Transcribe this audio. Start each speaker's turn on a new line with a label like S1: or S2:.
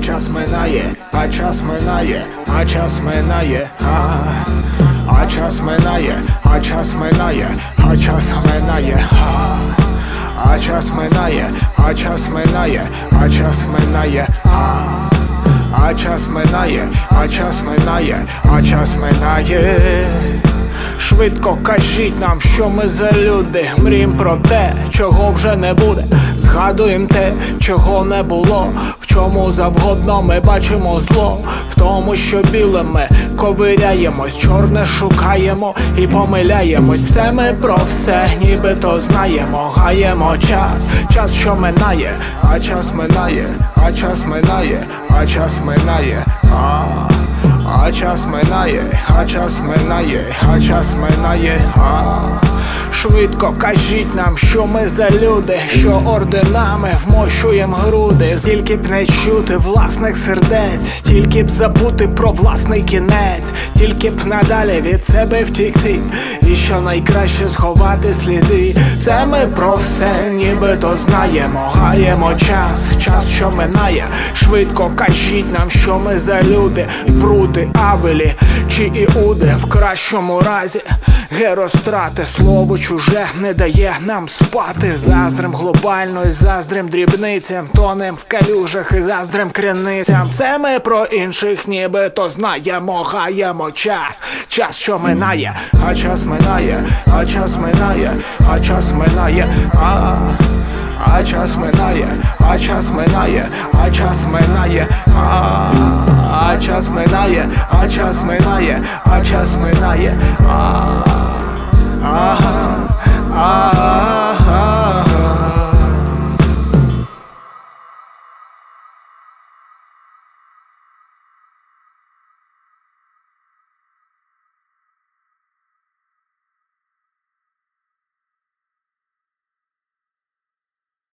S1: час минає, а час минає, а час минає, а, час минає, а час минає, а час минає, а, час минає, а час минає, а час минає, а, час минає, а час минає, а час минає. Швидко кажіть нам, що ми за люди. Мрієм про те, чого вже не буде. Згадуєм те, чого не було. Чому завгодно ми бачимо зло. В тому, що біле ми ковиряємось, чорне шукаємо і помиляємось. Все ми про все, нібито знаємо. Гаємо час, час, що минає, а час минає, а час минає, а час минає. А. А час минає, а час минає, а час минає, а швидко кажіть нам, що ми за люди, що орденами вмощуєм груди, тільки б не чути власних сердець, тільки б забути про власний кінець, тільки б надалі від себе втікти, і що найкраще сховати сліди. Це ми про все, нібито знаємо, гаємо час, час, що минає. Швидко кажіть нам, що ми за люди, брути, авелі чи іуди в кращому разі. Герострати, слово чуже не дає нам спати. Заздрим глобально і заздрим дрібницям, тонем в калюжах і заздрим криницям. Все ми про інших, нібито знаємо, гаємо час, час, що минає, а час минає, а час минає, а час минає, а. А час минає, а час минає, а час минає, а, а час минає, а час минає, а час минає, а, а, а,